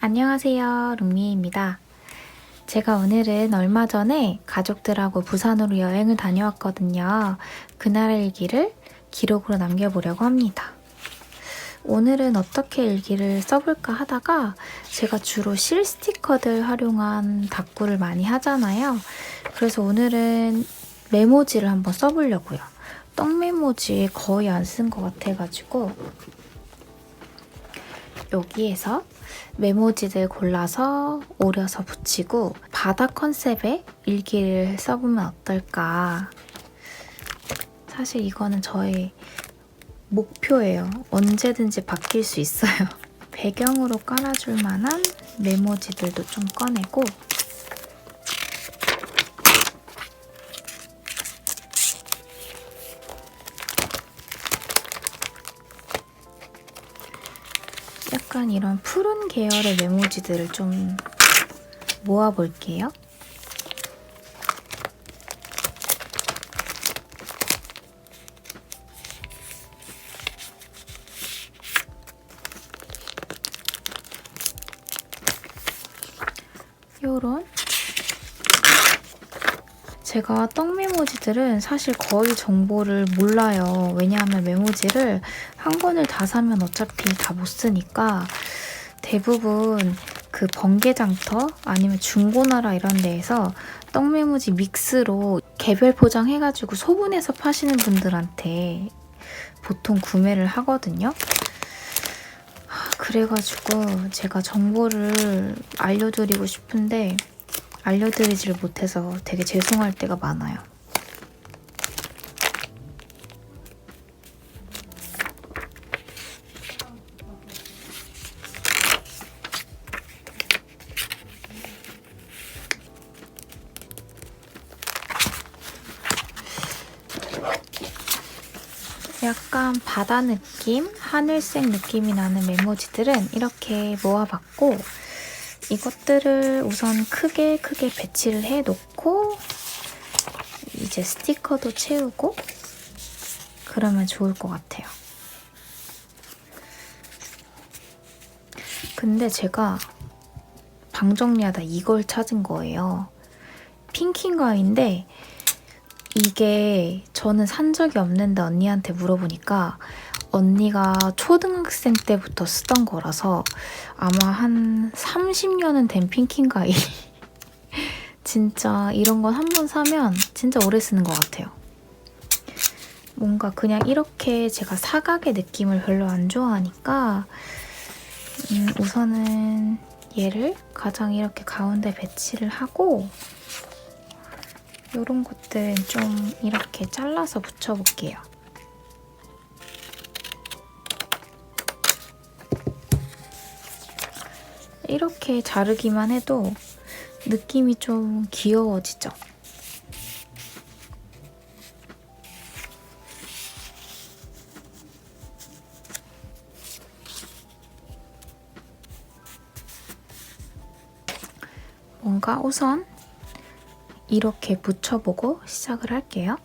안녕하세요. 룸미입니다. 제가 오늘은 얼마 전에 가족들하고 부산으로 여행을 다녀왔거든요. 그날의 일기를 기록으로 남겨보려고 합니다. 오늘은 어떻게 일기를 써볼까 하다가 제가 주로 실 스티커들 활용한 다꾸를 많이 하잖아요. 그래서 오늘은 메모지를 한번 써보려고요. 떡 메모지 거의 안 쓴 것 같아가지고 여기에서 메모지들 골라서 오려서 붙이고 바다 컨셉의 일기를 써보면 어떨까. 사실 이거는 저의 목표예요. 언제든지 바뀔 수 있어요. 배경으로 깔아줄 만한 메모지들도 좀 꺼내고 약간 이런 푸른 계열의 메모지들을 좀 모아볼게요. 제가 떡 메모지들은 사실 거의 정보를 몰라요. 왜냐하면 메모지를 한 권을 다 사면 어차피 다 못 쓰니까 대부분 그 번개장터 아니면 중고나라 이런 데에서 떡 메모지 믹스로 개별 포장해가지고 소분해서 파시는 분들한테 보통 구매를 하거든요. 하, 그래가지고 제가 정보를 알려드리고 싶은데 알려드리지를 못해서 되게 죄송할 때가 많아요. 약간 바다 느낌, 하늘색 느낌이 나는 메모지들은 이렇게 모아봤고 이것들을 우선 크게 크게 배치를 해 놓고 이제 스티커도 채우고 그러면 좋을 것 같아요. 근데 제가 방 정리하다 이걸 찾은 거예요. 핑킹가인데 이게 저는 산 적이 없는데 언니한테 물어보니까 언니가 초등학생 때부터 쓰던 거라서 아마 한 30년은 된 핑킹가이. 진짜 이런 건 한 번 사면 진짜 오래 쓰는 것 같아요. 뭔가 그냥 이렇게 제가 사각의 느낌을 별로 안 좋아하니까 음, 우선은 얘를 가장 이렇게 가운데 배치를 하고 이런 것들은 좀 이렇게 잘라서 붙여볼게요. 이렇게 자르기만 해도 느낌이 좀 귀여워지죠? 뭔가 우선 이렇게 붙여보고 시작을 할게요.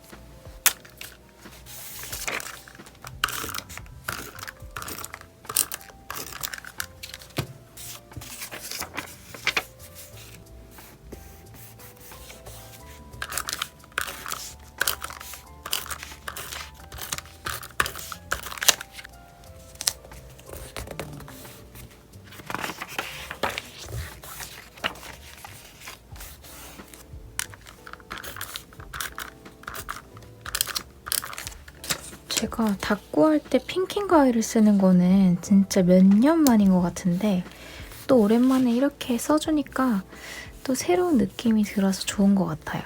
제가 닦고 할 때 핑킹 가위를 쓰는 거는 진짜 몇 년 만인 것 같은데 또 오랜만에 이렇게 써주니까 또 새로운 느낌이 들어서 좋은 것 같아요.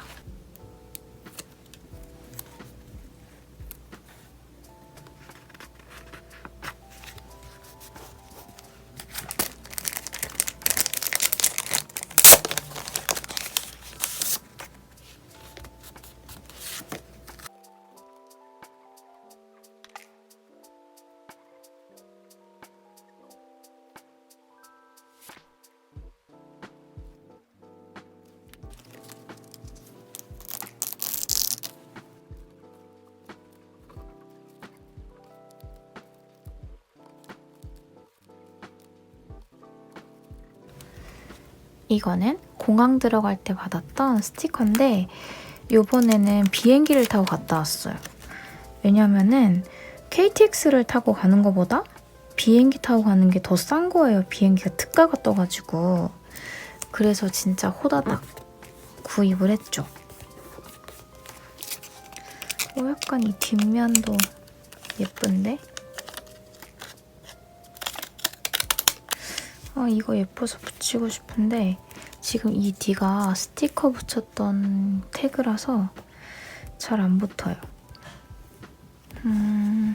이거는 공항 들어갈 때 받았던 스티커인데 요번에는 비행기를 타고 갔다 왔어요. 왜냐면은 KTX를 타고 가는 것보다 비행기 타고 가는 게 더 싼 거예요. 비행기가 특가가 떠가지고. 그래서 진짜 호다닥 구입을 했죠. 어, 약간 이 뒷면도 예쁜데? 아, 이거 예뻐서 붙이고 싶은데 지금 이 뒤가 스티커 붙였던 태그라서 잘 안 붙어요. 음...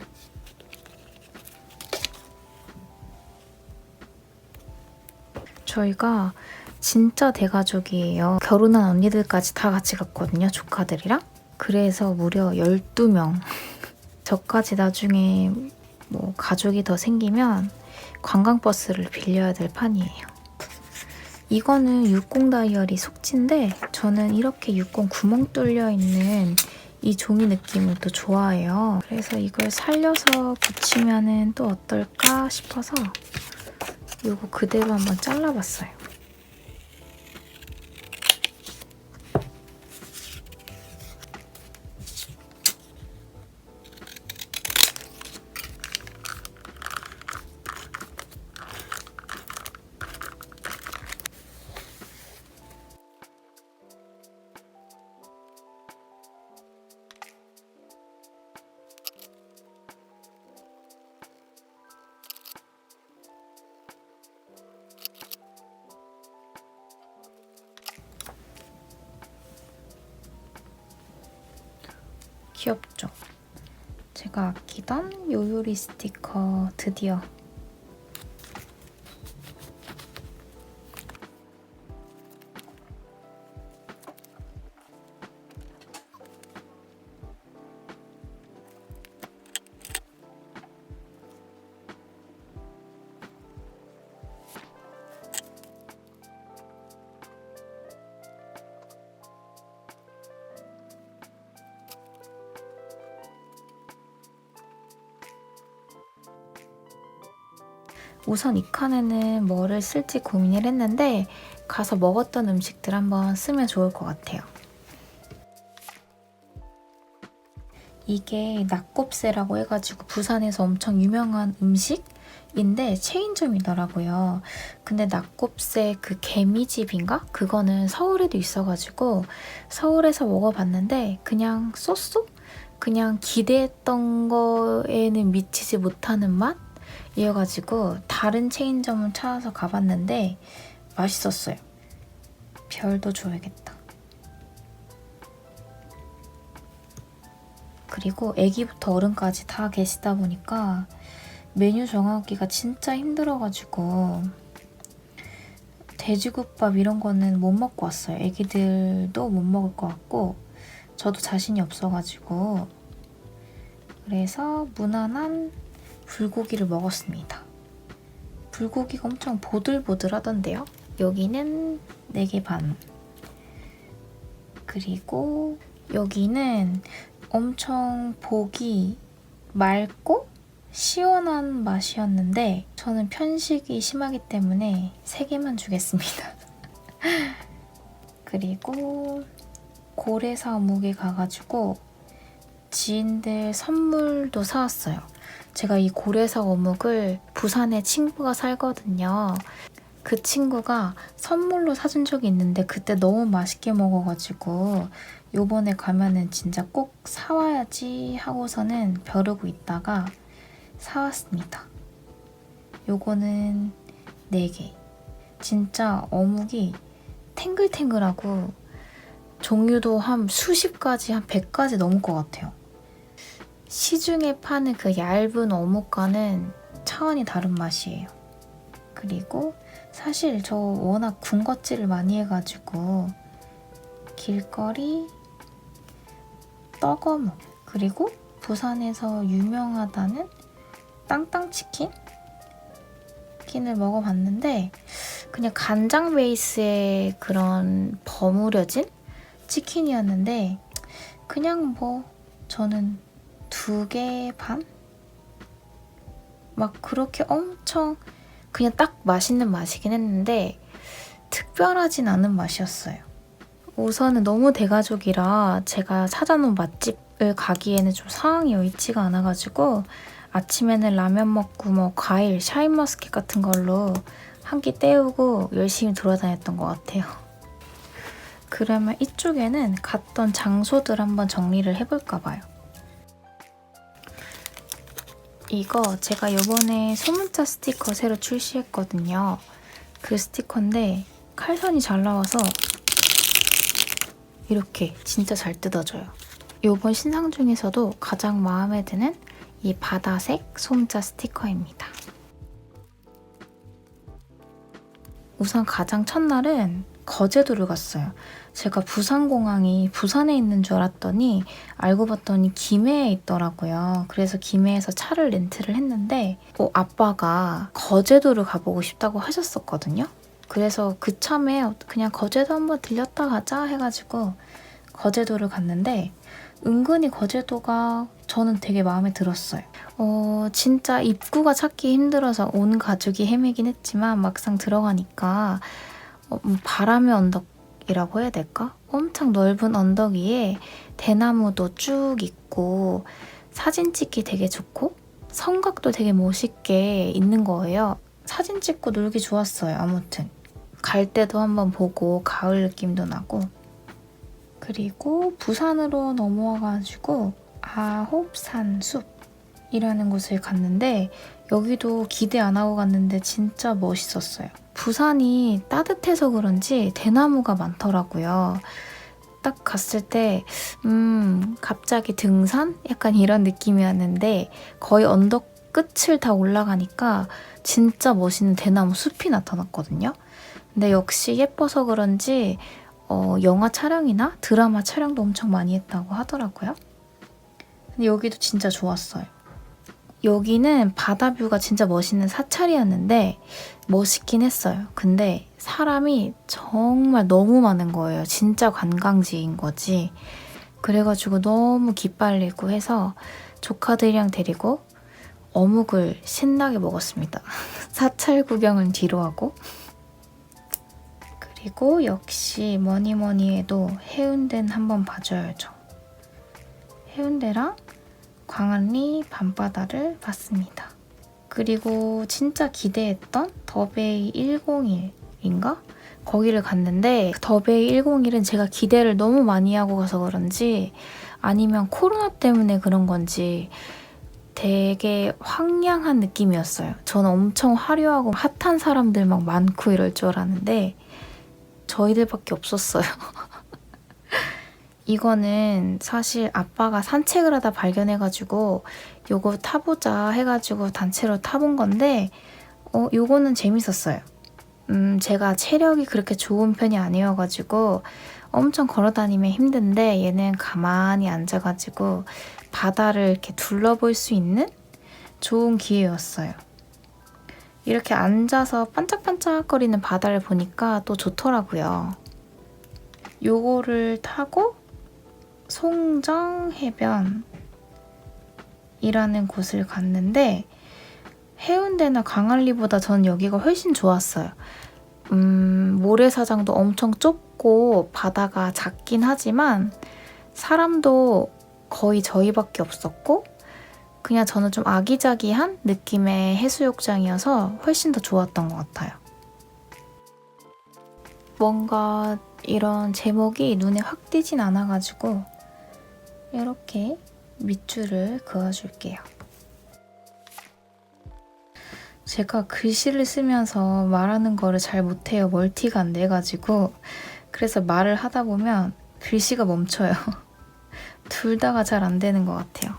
저희가 진짜 대가족이에요. 결혼한 언니들까지 다 같이 갔거든요, 조카들이랑. 그래서 무려 12명. 저까지 나중에 뭐 가족이 더 생기면 관광버스를 빌려야 될 판이에요. 이거는 60 다이어리 속지인데 저는 이렇게 60 구멍 뚫려 있는 이 종이 느낌을 또 좋아해요. 그래서 이걸 살려서 붙이면은 또 어떨까 싶어서 이거 그대로 한번 잘라봤어요. 제가 아끼던 요요리 스티커 드디어 우선 이 칸에는 뭐를 쓸지 고민을 했는데 가서 먹었던 음식들 한번 쓰면 좋을 것 같아요. 이게 낙곱새라고 해가지고 부산에서 엄청 유명한 음식인데 체인점이더라고요. 근데 낙곱새 그 개미집인가? 그거는 서울에도 있어가지고 서울에서 먹어봤는데 그냥 쏘쏘? 그냥 기대했던 거에는 미치지 못하는 맛? 이어가지고 다른 체인점을 찾아서 가봤는데 맛있었어요. 별도 줘야겠다. 그리고 아기부터 어른까지 다 계시다 보니까 메뉴 정하기가 진짜 힘들어가지고 돼지국밥 이런 거는 못 먹고 왔어요. 아기들도 못 먹을 것 같고 저도 자신이 없어가지고 그래서 무난한 불고기를 먹었습니다. 불고기가 엄청 보들보들하던데요. 여기는 4개 반. 그리고 여기는 엄청 보기 맑고 시원한 맛이었는데 저는 편식이 심하기 때문에 3개만 주겠습니다. 그리고 고래사 어묵에 가가지고 지인들 선물도 사왔어요. 제가 이 고래사 어묵을 부산에 친구가 살거든요. 그 친구가 선물로 사준 적이 있는데 그때 너무 맛있게 먹어가지고 요번에 가면은 진짜 꼭 사와야지 하고서는 벼르고 있다가 사왔습니다. 요거는 4개. 진짜 어묵이 탱글탱글하고 종류도 한 수십 가지, 한 100가지 넘을 것 같아요. 시중에 파는 그 얇은 어묵과는 차원이 다른 맛이에요. 그리고 사실 저 워낙 군것질을 많이 해가지고 길거리 떡어묵 그리고 부산에서 유명하다는 땅땅치킨 치킨을 먹어봤는데 그냥 간장 베이스의 그런 버무려진 치킨이었는데 그냥 뭐 저는 두 개 반? 막 그렇게 엄청 그냥 딱 맛있는 맛이긴 했는데 특별하진 않은 맛이었어요. 우선은 너무 대가족이라 제가 찾아놓은 맛집을 가기에는 좀 상황이 여의치가 않아가지고 아침에는 라면 먹고 뭐 과일, 샤인머스켓 같은 걸로 한 끼 때우고 열심히 돌아다녔던 것 같아요. 그러면 이쪽에는 갔던 장소들 한번 정리를 해볼까 봐요. 이거 제가 요번에 소문자 스티커 새로 출시했거든요. 그 스티커인데 칼선이 잘 나와서 이렇게 진짜 잘 뜯어져요. 요번 신상 중에서도 가장 마음에 드는 이 바다색 소문자 스티커입니다. 우선 가장 첫날은 거제도를 갔어요. 제가 부산공항이 부산에 있는 줄 알았더니 알고 봤더니 김해에 있더라고요. 그래서 김해에서 차를 렌트를 했는데 어, 아빠가 거제도를 가보고 싶다고 하셨었거든요. 그래서 그 참에 그냥 거제도 한번 들렸다 가자 해가지고 거제도를 갔는데 은근히 거제도가 저는 되게 마음에 들었어요. 어, 진짜 입구가 찾기 힘들어서 온 가족이 헤매긴 했지만 막상 들어가니까 어, 뭐 바람의 언덕이라고 해야 될까? 엄청 넓은 언덕 위에 대나무도 쭉 있고 사진 찍기 되게 좋고 성곽도 되게 멋있게 있는 거예요. 사진 찍고 놀기 좋았어요. 아무튼 갈 때도 한번 보고 가을 느낌도 나고 그리고 부산으로 넘어와가지고 아홉산 숲이라는 곳을 갔는데 여기도 기대 안 하고 갔는데 진짜 멋있었어요. 부산이 따뜻해서 그런지 대나무가 많더라고요. 딱 갔을 때, 음, 갑자기 등산? 약간 이런 느낌이었는데 거의 언덕 끝을 다 올라가니까 진짜 멋있는 대나무 숲이 나타났거든요. 근데 역시 예뻐서 그런지 어, 영화 촬영이나 드라마 촬영도 엄청 많이 했다고 하더라고요. 근데 여기도 진짜 좋았어요. 여기는 바다 뷰가 진짜 멋있는 사찰이었는데 멋있긴 했어요. 근데 사람이 정말 너무 많은 거예요. 진짜 관광지인 거지. 그래가지고 너무 기빨리고 해서 조카들이랑 데리고 어묵을 신나게 먹었습니다. 사찰 구경은 뒤로 하고. 그리고 역시 뭐니 뭐니 해도 해운대는 한번 봐줘야죠. 해운대랑 광안리 밤바다를 봤습니다. 그리고 진짜 기대했던 더베이 101인가? 거기를 갔는데 더베이 101은 제가 기대를 너무 많이 하고 가서 그런지 아니면 코로나 때문에 그런 건지 되게 황량한 느낌이었어요. 저는 엄청 화려하고 핫한 사람들 막 많고 이럴 줄 알았는데 저희들밖에 없었어요. 이거는 사실 아빠가 산책을 하다 발견해가지고 요거 타보자 해가지고 단체로 타본 건데 어 요거는 재밌었어요. 음 제가 체력이 그렇게 좋은 편이 아니어가지고 엄청 걸어다니면 힘든데 얘는 가만히 앉아가지고 바다를 이렇게 둘러볼 수 있는 좋은 기회였어요. 이렇게 앉아서 반짝반짝거리는 바다를 보니까 또 좋더라고요. 요거를 타고 송정 해변이라는 곳을 갔는데 해운대나 강안리보다 전 여기가 훨씬 좋았어요. 음, 모래사장도 엄청 좁고 바다가 작긴 하지만 사람도 거의 저희밖에 없었고 그냥 저는 좀 아기자기한 느낌의 해수욕장이어서 훨씬 더 좋았던 것 같아요. 뭔가 이런 제목이 눈에 확 띄진 않아가지고 이렇게 밑줄을 그어줄게요. 제가 글씨를 쓰면서 말하는 거를 잘 못해요. 멀티가 안 돼가지고. 그래서 말을 하다 보면 글씨가 멈춰요. 둘 다가 잘 안 되는 것 같아요.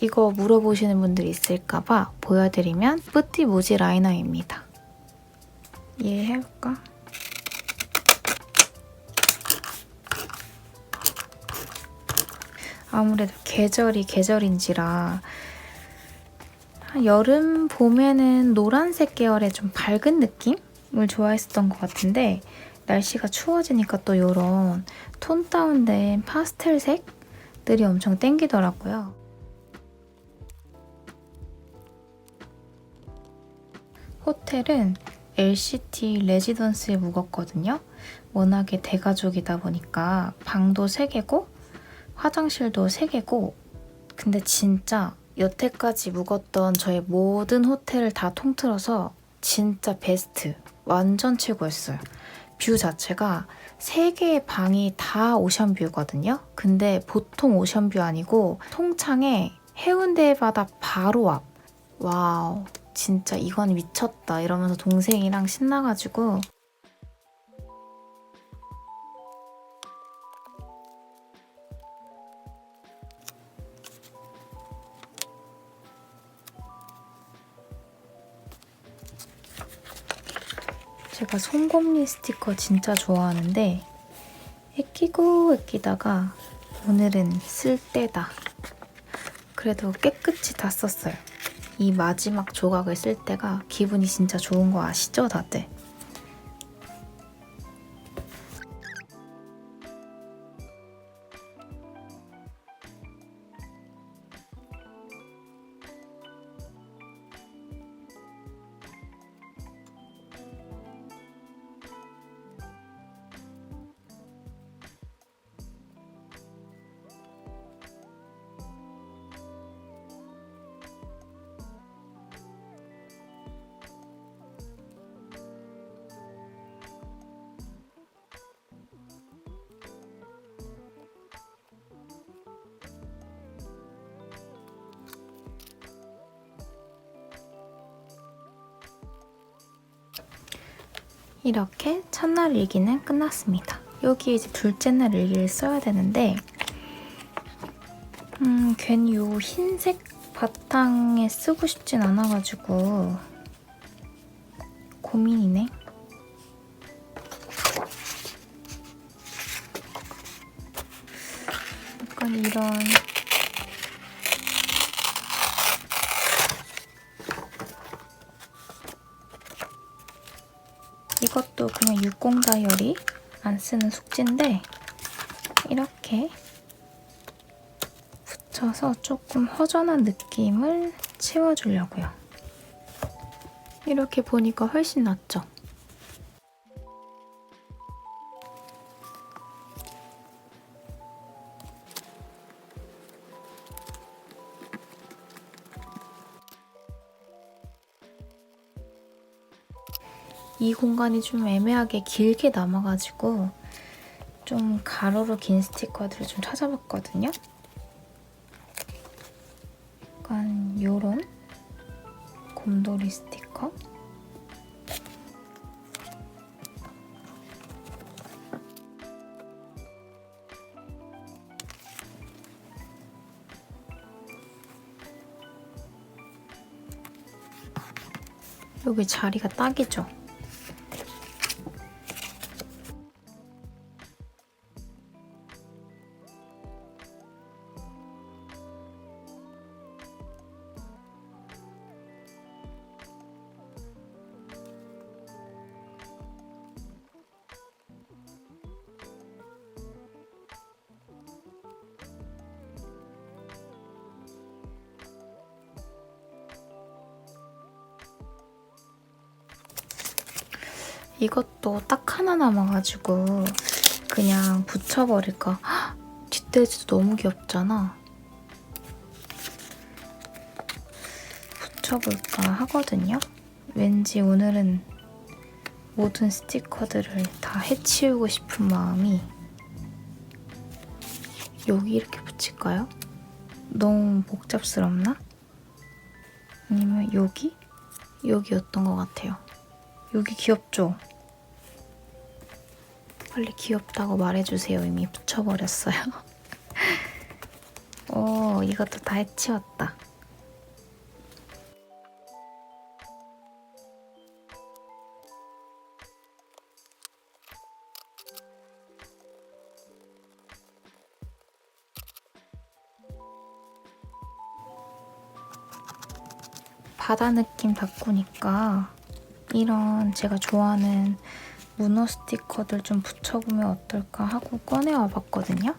이거 물어보시는 분들 있을까봐 보여드리면 뿌띠 무지 라이너입니다. 이해해볼까? 아무래도 계절이 계절인지라 여름 봄에는 노란색 계열의 좀 밝은 느낌을 좋아했었던 것 같은데 날씨가 추워지니까 또 이런 톤 다운된 파스텔색들이 엄청 땡기더라고요. 호텔은 LCT 레지던스에 묵었거든요. 워낙에 대가족이다 보니까 방도 3개고 화장실도 3개고 근데 진짜 여태까지 묵었던 저의 모든 호텔을 다 통틀어서 진짜 베스트 완전 최고였어요. 뷰 자체가 세 개의 방이 다 오션뷰거든요. 근데 보통 오션뷰 아니고 통창에 해운대 바다 바로 앞. 와우, 진짜 이건 미쳤다 이러면서 동생이랑 신나가지고 제가 송곳니 스티커 진짜 좋아하는데 애끼고 애끼다가 오늘은 쓸 때다. 그래도 깨끗이 다 썼어요. 이 마지막 조각을 쓸 때가 기분이 진짜 좋은 거 아시죠, 다들? 이렇게 첫날 일기는 끝났습니다. 여기 이제 둘째 날 일기를 써야 되는데, 음, 괜히 요 흰색 바탕에 쓰고 싶진 않아가지고, 고민이네. 약간 이런 이것도 그냥 60 다이어리 안 쓰는 숙지인데 이렇게 붙여서 조금 허전한 느낌을 채워주려고요. 이렇게 보니까 훨씬 낫죠? 이 공간이 좀 애매하게 길게 남아가지고 좀 가로로 긴 스티커들을 좀 찾아봤거든요. 약간 요런 곰돌이 스티커 여기 자리가 딱이죠? 가지고 그냥 붙여버릴까. 헉, 뒷돼지도 너무 귀엽잖아. 붙여볼까 하거든요. 왠지 오늘은 모든 스티커들을 다 해치우고 싶은 마음이 여기 이렇게 붙일까요? 너무 복잡스럽나? 아니면 여기? 여기였던 것 같아요. 여기 귀엽죠? 빨리 귀엽다고 말해주세요. 이미 붙여버렸어요. 오, 이것도 다 해치웠다. 바다 느낌 바꾸니까 이런 제가 좋아하는 문어 스티커들 좀 붙여보면 어떨까 하고 꺼내와 봤거든요.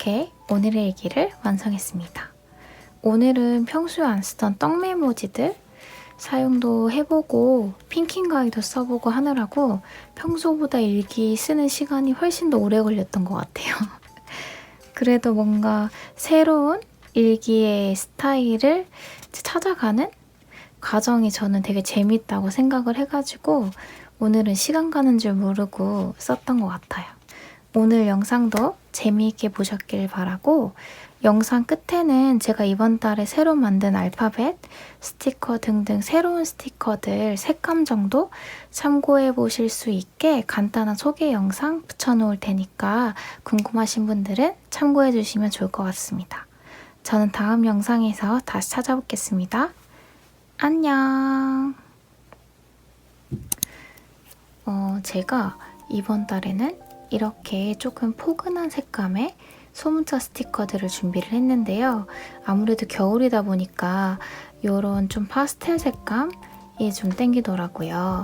이렇게 오늘의 일기를 완성했습니다. 오늘은 평소에 안 쓰던 떡 메모지들 사용도 해보고 핑킹 가이드 써보고 하느라고 평소보다 일기 쓰는 시간이 훨씬 더 오래 걸렸던 것 같아요. 그래도 뭔가 새로운 일기의 스타일을 찾아가는 과정이 저는 되게 재밌다고 생각을 해가지고 오늘은 시간 가는 줄 모르고 썼던 것 같아요. 오늘 영상도 재미있게 보셨길 바라고 영상 끝에는 제가 이번 달에 새로 만든 알파벳, 스티커 등등 새로운 스티커들 색감 정도 참고해 보실 수 있게 간단한 소개 영상 붙여놓을 테니까 궁금하신 분들은 참고해 주시면 좋을 것 같습니다. 저는 다음 영상에서 다시 찾아뵙겠습니다. 안녕! 어, 제가 이번 달에는 이렇게 조금 포근한 색감의 소문자 스티커들을 준비를 했는데요. 아무래도 겨울이다 보니까 이런 좀 파스텔 색감이 좀 땡기더라고요.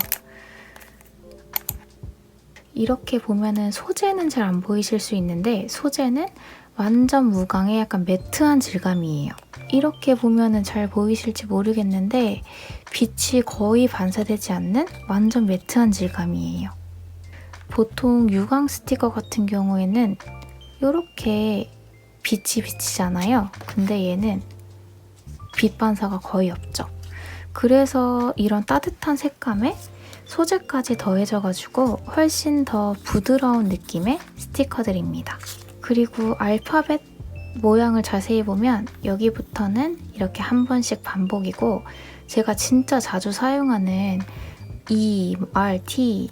이렇게 보면은 소재는 잘 안 보이실 수 있는데 소재는 완전 무광의 약간 매트한 질감이에요. 이렇게 보면은 잘 보이실지 모르겠는데 빛이 거의 반사되지 않는 완전 매트한 질감이에요. 보통 유광 스티커 같은 경우에는 이렇게 빛이 비치잖아요. 근데 얘는 빛 반사가 거의 없죠. 그래서 이런 따뜻한 색감에 소재까지 더해져가지고 훨씬 더 부드러운 느낌의 스티커들입니다. 그리고 알파벳 모양을 자세히 보면 여기부터는 이렇게 한 번씩 반복이고 제가 진짜 자주 사용하는 E, R, T,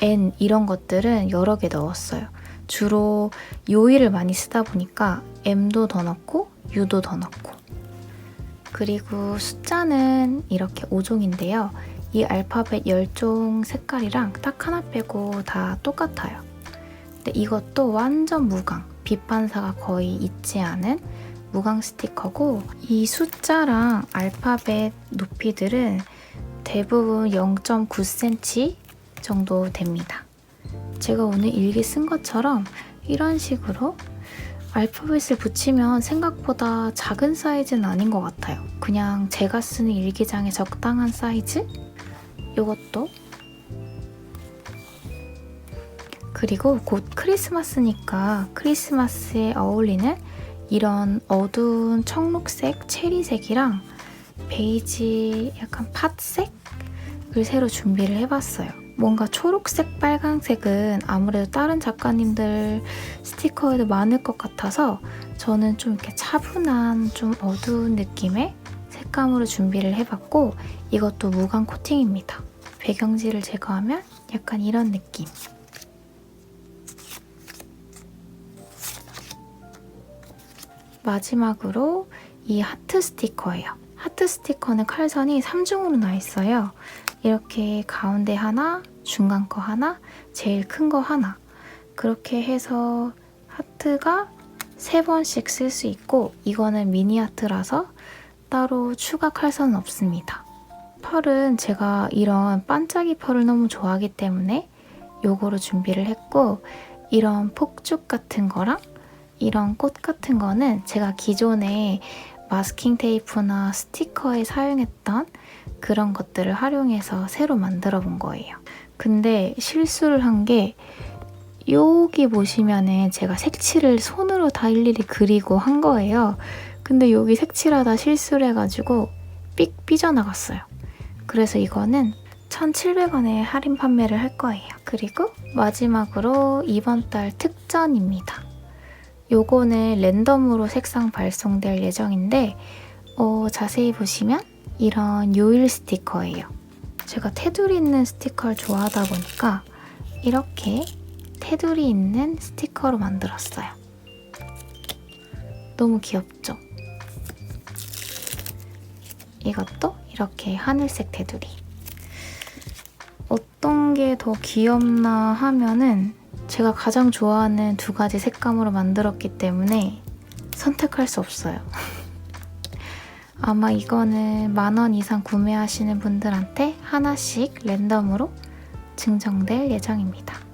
N 이런 것들은 여러 개 넣었어요. 주로 요일을 많이 쓰다 보니까 M도 더 넣고 U도 더 넣고 그리고 숫자는 이렇게 5종인데요. 이 알파벳 10종 색깔이랑 딱 하나 빼고 다 똑같아요. 근데 이것도 완전 무광, 빛 반사가 거의 있지 않은 무광 스티커고 이 숫자랑 알파벳 높이들은 대부분 0.9cm 정도 됩니다. 제가 오늘 일기 쓴 것처럼 이런 식으로 알파벳을 붙이면 생각보다 작은 사이즈는 아닌 것 같아요. 그냥 제가 쓰는 일기장에 적당한 사이즈? 이것도 그리고 곧 크리스마스니까 크리스마스에 어울리는 이런 어두운 청록색, 체리색이랑 베이지 약간 팥색을 새로 준비를 해봤어요. 뭔가 초록색, 빨간색은 아무래도 다른 작가님들 스티커에도 많을 것 같아서 저는 좀 이렇게 차분한 좀 어두운 느낌의 색감으로 준비를 해봤고 이것도 무광 코팅입니다. 배경지를 제거하면 약간 이런 느낌. 마지막으로 이 하트 스티커예요. 하트 스티커는 칼선이 3중으로 나 있어요. 이렇게 가운데 하나, 중간 거 하나, 제일 큰 거 하나. 그렇게 해서 하트가 세 번씩 쓸 수 있고 이거는 미니 하트라서 따로 추가 칼선은 없습니다. 펄은 제가 이런 반짝이 펄을 너무 좋아하기 때문에 요거로 준비를 했고 이런 폭죽 같은 거랑 이런 꽃 같은 거는 제가 기존에 마스킹 테이프나 스티커에 사용했던 그런 것들을 활용해서 새로 만들어 본 거예요. 근데 실수를 한 게 여기 보시면은 제가 색칠을 손으로 다 일일이 그리고 한 거예요. 근데 여기 색칠하다 실수를 해가지고 삑 삐져나갔어요. 그래서 이거는 1,700원에 할인 판매를 할 거예요. 그리고 마지막으로 이번 달 특전입니다. 요거는 랜덤으로 색상 발송될 예정인데 어, 자세히 보시면 이런 요일 스티커예요. 제가 테두리 있는 스티커를 좋아하다 보니까 이렇게 테두리 있는 스티커로 만들었어요. 너무 귀엽죠? 이것도 이렇게 하늘색 테두리. 어떤 게 더 귀엽나 하면은 제가 가장 좋아하는 두 가지 색감으로 만들었기 때문에 선택할 수 없어요. 아마 이거는 만 원 이상 구매하시는 분들한테 하나씩 랜덤으로 증정될 예정입니다.